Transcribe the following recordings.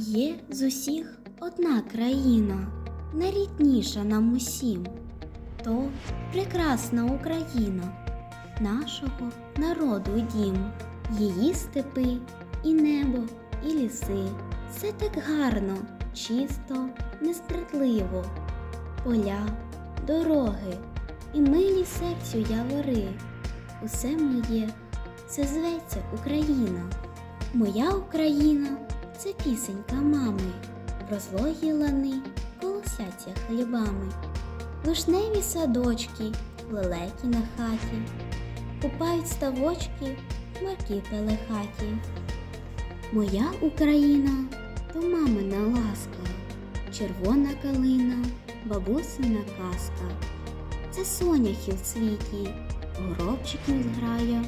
Є з усіх одна країна, найрідніша нам усім. То прекрасна Україна, нашого народу дім. Її степи і небо, і ліси. Все так гарно, чисто, несправедливо. Поля, дороги і милі серцю явори. Усе моє, це зветься Україна. Моя Україна це пісенька мами, розлогі лани колосяться хлібами, вишневі садочки, лелеки на хаті, купають ставочки, марки пелехаті. Моя Україна то мамина ласка, червона калина, бабусина казка. Це соняхи в світі, горобчиків зграя.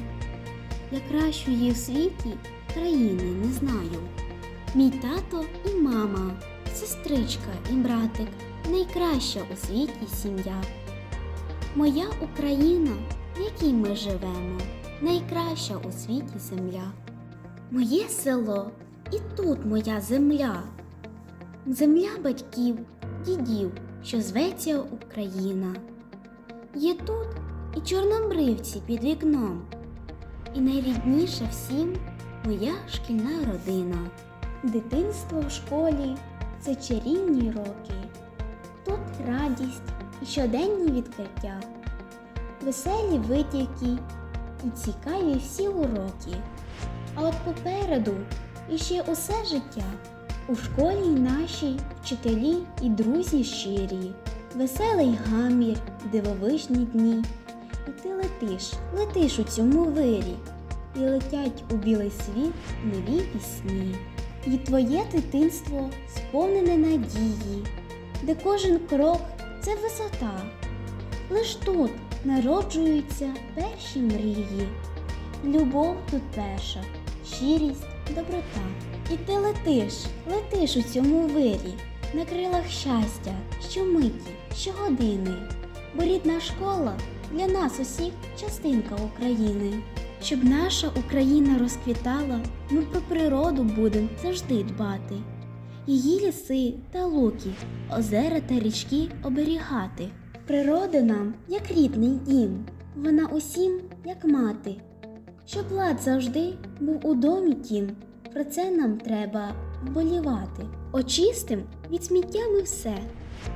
Я кращої в світі країни не знаю. Мій тато і мама, сестричка і братик, найкраща у світі сім'я. Моя Україна, в якій ми живемо, найкраща у світі земля. Моє село і тут моя земля. Земля батьків, дідів, що зветься Україна. Є тут і чорнобривці під вікном. І найрідніша всім моя шкільна родина. Дитинство в школі це чарівні роки. Тут радість і щоденні відкриття, веселі витівки і цікаві всі уроки. А от попереду іще усе життя. У школі й нашій вчителі і друзі щирі, веселий гамір, дивовижні дні. І ти летиш, летиш у цьому вирі, і летять у білий світ нові пісні. І твоє дитинство сповнене надії, де кожен крок це висота. Лиш тут народжуються перші мрії. Любов тут перша, щирість, доброта. І ти летиш, летиш у цьому вирі, на крилах щастя, щомиті, щогодини. Бо рідна школа для нас усіх частинка України. Щоб наша Україна розквітала, ми про природу будемо завжди дбати. Її ліси та луки, озера та річки оберігати. Природа нам, як рідний дім, вона усім, як мати. Щоб лад завжди був у домі тім, про це нам треба вболівати. Очистим від сміття ми все,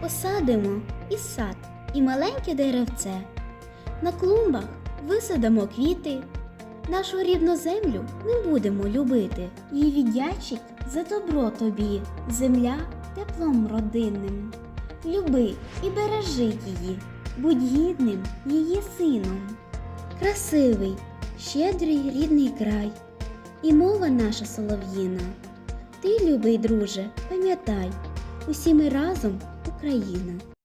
посадимо і сад, і маленьке деревце. На клумбах висадимо квіти, нашу рідну землю ми будемо любити. Їй віддячить за добро тобі, земля теплом родинним. Люби і бережи її, будь гідним її сином. Красивий, щедрий рідний край, і мова наша солов'їна. Ти, любий друже, пам'ятай, усі ми разом Україна.